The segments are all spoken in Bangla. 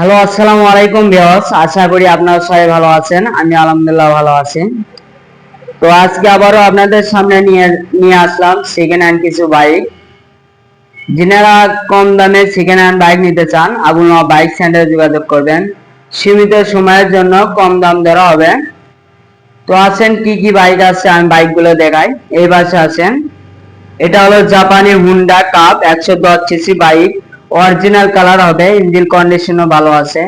হ্যালো, আসসালামু আলাইকুম ভিউয়ার্স। আশা করি আপনারা সবাই ভালো আছেন। আমি আলহামদুলিল্লাহ ভালো আছি। তো আজকে আবারও আপনাদের সামনে নিয়ে নিয়ে আসলাম সেকেন্ড হ্যান্ড কিছু বাইক যিনারা কম দামে সেকেন্ড হ্যান্ড বাইক নিতে চান, আবুল বাইক সেন্টারে যোগাযোগ করবেন। সীমিত সময়ের জন্য কম দাম ধরা হবে। তো আছেন কি কি বাইক আছে আমি বাইকগুলো দেখাই। এই পাশে আছেন এটা হলো জাপানি হুন্ডা কাপ একশো দশ সিসি বাইক অরিজিনাল কালার হবে ইঞ্জিন কন্ডিশনও ভালো আছে।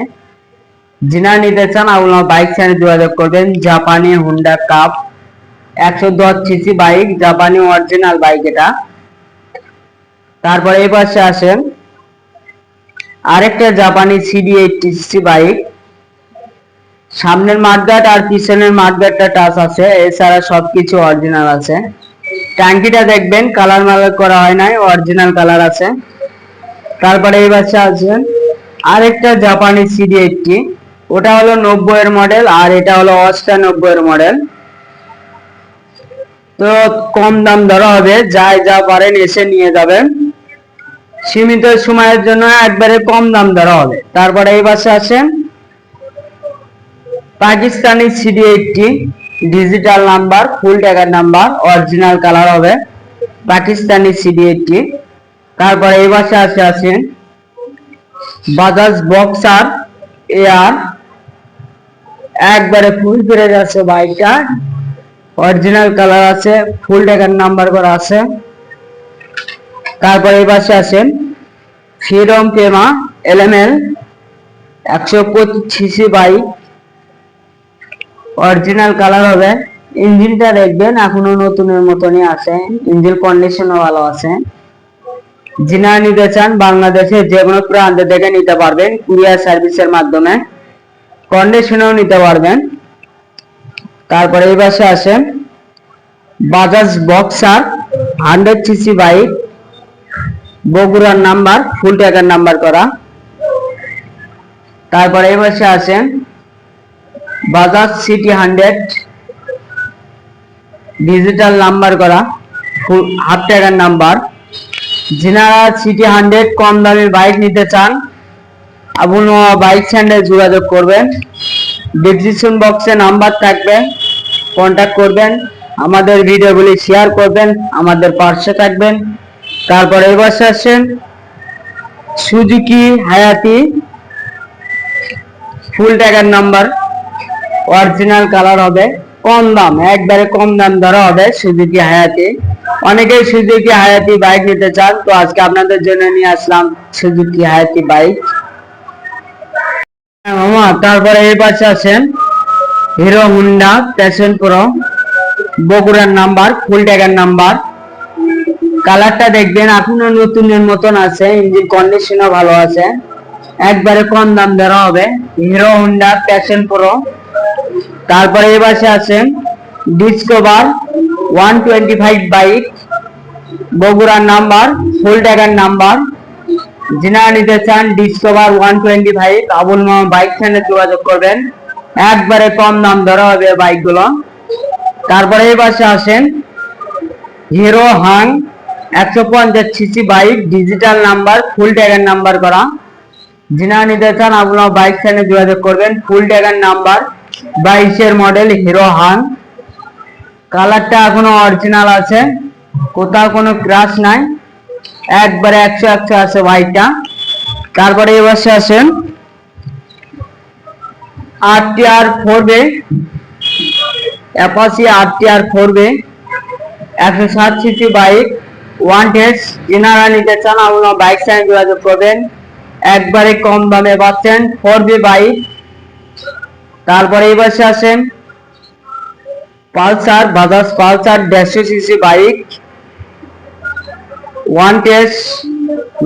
যিনারা নিতে চান আপনার বাইক চ্যানেল যোগাযোগ করবেন। জাপানি হুন্ডা কাপ একশো দশ সিসি বাইক জাপানি অরিজিনাল বাইক এটা। তারপরে এই পাশে আসেন, আরেকটা জাপানি সিডি এইটটি সিসি বাইক সামনের মাঠগাট আর পিছনের মাঠগাটটা টাচ আছে, এছাড়া সবকিছু অরিজিনাল আছে। ট্যাঙ্কিটা দেখবেন কালার মালার করা হয় নাই অরিজিনাল কালার আছে। তারপরে এই বাচ্চা আছে। আরেকটা জাপানি সিডি এইটটি। ওটা হলো নব্বই এর মডেল আর এটা হলো অষ্টানব্বই এর মডেল তো কম দাম ধরা হবে, যাই যা পারেন এসে নিয়ে যাবেন। সীমিত সময়ের জন্য একবারে কম দাম ধরা হবে। তারপরে এই বাসে আছে। Pakistani CD eighty digital number full ট্যাগার number original colour হবে। Pakistani CD eighty. তারপরে এই পাশে আছে আছে বাজাজ বক্সার, এয়ার। একবারে ফুল ফিরে যাচ্ছে বাইকটা। অরিজিনাল কালার আছে ফুল ট্যাগার নাম্বার করা আছে। তারপরে এই পাশে আছেন ফ্রিডম পেমা এলএমএল একশো পঁচিশ বাইক অরিজিনাল কালার হবে। ইঞ্জিনটা দেখবেন, এখনও নতুনের মতনই আছে। ইঞ্জিন কন্ডিশনও ভালো আছে। যিনারা নিতে চান বাংলাদেশে যে কোনো প্রান্ত থেকে নিতে পারবেন, কুরিয়ার সার্ভিসের মাধ্যমে। কন্ডিশনেও নিতে পারবেন। তারপরে এই পাশে আসেন Bajaj boxer, hundred CC bike, বগুড়ার নাম্বার, ফুল ট্যাগার নাম্বার করা। তারপরে এই পাশে আসেন Bajaj CT hundred, digital number করা হাফ ট্যাগার নাম্বার। যিনারা সিটি হান্ড্রেড কম দামের বাইক নিতে চান আপনি বাইক স্ট্যান্ডে যোগাযোগ করবেন। ডিসক্রিপশন বক্সে নাম্বার থাকবে কন্ট্যাক্ট করবেন, আমাদের ভিডিওগুলি শেয়ার করবেন, আমাদের পার্শ্বে থাকবেন। তারপরে এবার আসছেন সুজুকি হায়াতি ফুল ট্যাগার নাম্বার অরিজিনাল কালার হবে, কম দাম, একবারে কম দাম ধরা হবে সুজুকি হায়াতি অনেকেই সুজুকি হায়াতি বাইক নিতে চান, তো আজকে আপনাদের জন্য নিয়ে আসলাম সুজুকি হায়াতি বাইক হ্যাঁ মামা, তারপরে এই পাশে আছেন হিরো হুন্ডা প্যাশন প্রো বগুড়ার নাম্বার ফুল ট্যাগার নাম্বার কালারটা দেখবেন, এখনও নতুনের মতন আছে ইঞ্জিন কন্ডিশনও ভালো আছে। একবারে কম দাম ধরা হবে, হিরো হুন্ডা প্যাশন প্রো তারপরে এই পাশে আছেন discover one twenty five bike বগুড়ার নাম্বার ট্যাগার নাম্বার যিনারা নিতে চান discover one twenty five Abul মামা বাইক স্ট্যান্ডে যোগাযোগ করবেন। একবারে কম দাম ধরা হবে বাইকগুলো তারপরে এই পাশে আসেন হিরো হাং একশো পঞ্চাশ CC bike digital number full ট্যাগার number করা। যিনারা নিতে চান আপনার বাইক স্ট্যান্ডে যোগাযোগ করবেন। ফুল ট্যাগার নাম্বার বাইশের মডেল হিরো হাং কালারটা এখনও অরিজিনাল আছে। কোথাও কোনো ক্রাশ নাই। একবারে একশো একশো আছে বাইকটা তারপরে এই বসে আছেন আর টি আর ফোর বে অ্যাপাসি আর টি আর ফোর বে একশো সাত সিসি বাইক ওয়ান টেস্ট যেনারা নিতে চান আপনার বাইক সাইন যোগাযোগ করবেন। একবারে কম দামে পাচ্ছেন ফোর বি বাইক তারপরে এই বসে আছেন পালসার, বাজাজ পালসার দেড়শো সিসি বাইক। ওয়ান টেস্ট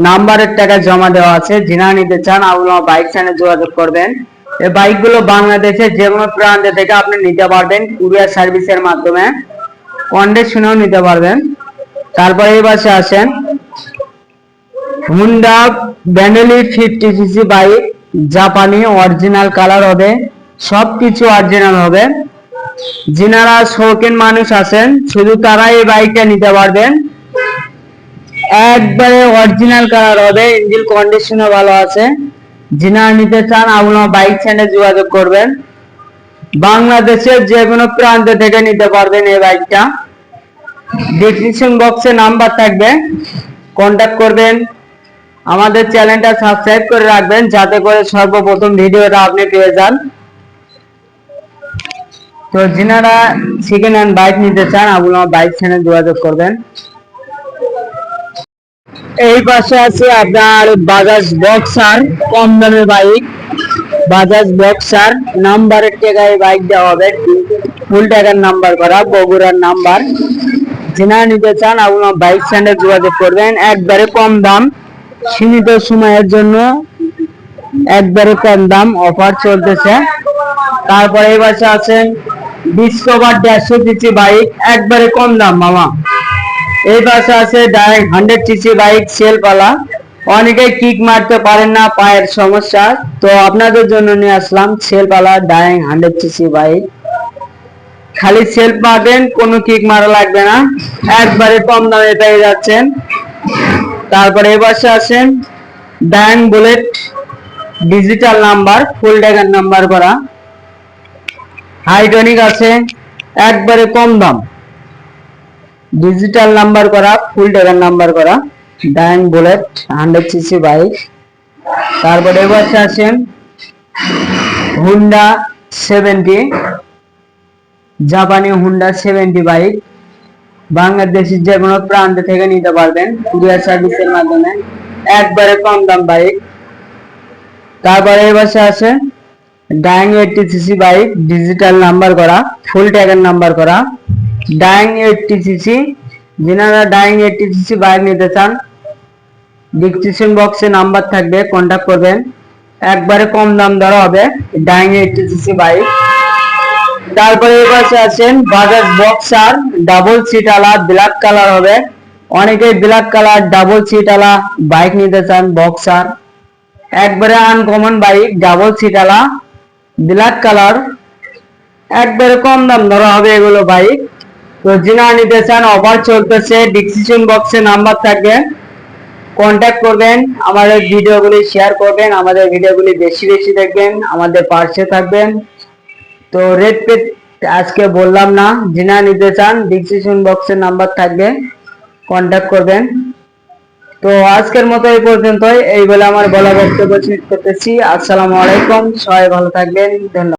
নাম্বারের টাকা জমা দেওয়া আছে। যিনারা নিতে চান আপনার বাইক চ্যানেল যোগাযোগ করবেন। এই বাইকগুলো বাংলাদেশে যে কোনো প্রান্তে থেকে আপনি নিতে পারবেন কুরিয়ার সার্ভিসের মাধ্যমে। কন্ডিশনেও নিতে পারবেন। তারপরে এই পাশে আসেন। হুন্ডা ব্যান্ডেলি ফিফটি সিসি বাইক জাপানি অরিজিনাল কালার হবে। সবকিছু অরিজিনাল হবে। যিনারা শৌখিন মানুষ আছেন, শুধু তারাই এই বাইকটা নিতে পারবেন। একবারে অরিজিনাল কালার হবে ইঞ্জিন কন্ডিশনও ভালো আছে। যিনারা নিতে চান আপনারা বাইক যোগাযোগ করবেন। বাংলাদেশের যে কোনো প্রান্ত থেকে নিতে পারবেন এই বাইকটা। ডিসক্রিপশন বক্সে নাম্বার থাকবে কন্ট্যাক্ট করবেন। আমাদের চ্যানেলটা সাবস্ক্রাইব করে রাখবেন, যাতে করে সর্বপ্রথম ভিডিওটা আপনি পেয়ে যান। তো যিনারা সেকেন্ড হ্যান্ড বাইক নিতে চান আপনারা বাইক চ্যানেল যোগাযোগ করবেন। এই পাশে আছে আপনার বাজাজ বক্সার, কম দামের বাইক বাজাজ বক্সার, নাম্বারের টাকায় বাইক দেওয়া হবে। ফুল টাকার নাম্বার করা, বগুড়ার নাম্বার। যিনারা নিতে চান আপনার বাইক স্ট্যান্ডে যোগাযোগ করবেন। একবারে কম দাম, সীমিত সময়ের জন্য একবারে কম দাম অফার চলতেছে। তারপরে এই পাশে আছেন ডিসকভার দেড়শো সিসি বাইক একবারে কম দাম, মামা। এই পাশে আছে ডাইরেক্ট হান্ড্রেড সিসি বাইক সেলপালা অনেকে কিক মারতে পারেন না, পায়ের সমস্যা। তো আপনাদের জন্য নিয়ে আসলাম সেলপালা ডাইরেক্ট হান্ড্রেড সিসি বাইক খালি সেলফ মারবেন কোনো কিক মারা লাগবে না। একবারে কম দামে পেয়ে যাচ্ছেন। তারপরে এ পাশে আছেন Dayang bullet digital number full ট্যাগার number করা। হাইটনিক আছে, একবারে কম দাম। ডিজিটাল নাম্বার করা ফুল ট্যাগার নাম্বার করা Dayang bullet hundred CC bike তারপরে এ পাশে আছেন হুন্ডা সেভেন্টি জাপানি হুন্ডা সেভেন্টি বাইক বাংলাদেশের যে কোনো প্রান্ত থেকে নিতে পারবেন কুরিয়ার সার্ভিসের মাধ্যমে। একবারে কম দাম বাইক তারপরে পাশে আছে Dayang eighty CC bike digital number করা ফুল ট্যাগের নাম্বার করা। ডাইং এইটটি সিসি যিনারা ডাইং এইটটি সিসি বাইক নিতে চান ডিসক্রিপশন বক্সে নাম্বার থাকবে কন্ট্যাক্ট করবেন। একবারে কম দাম ধরা হবে ডাইং এইটটি সিসি বাইক তারপরে এই আছেন বাজাজ বক্সার ডাবল সিট আলা ব্ল্যাক কালার হবে। অনেকেই ব্ল্যাক কালার ডাবল সিট আলা বাইক নিতে চান বক্সার একবারে আনকমন বাইক ডাবল সিট আলা। ব্ল্যাক কালার, একবারে কম দাম ধরা হবে এগুলো বাইক। তো যিনা নিতে চান অফার চলতেছে ডিসক্রিপশন বক্সে নাম্বার থাকবে। কন্ট্যাক্ট করবেন, আমাদের ভিডিওগুলি শেয়ার করবেন, আমাদের ভিডিওগুলি বেশি বেশি দেখবেন, আমাদের পাশে থাকবেন। তো রেড পেট আজকে বললাম না, যিনা নিতে চান ডিসক্রিপশন বক্সের নাম্বার থাকবে কন্ট্যাক্ট করবেন। তো আজকের মতো এই পর্যন্তই। এই বলে আমার বলা বক্তব্য শেষ করতেছি। আসসালামু আলাইকুম। সবাই ভালো থাকবেন। ধন্যবাদ।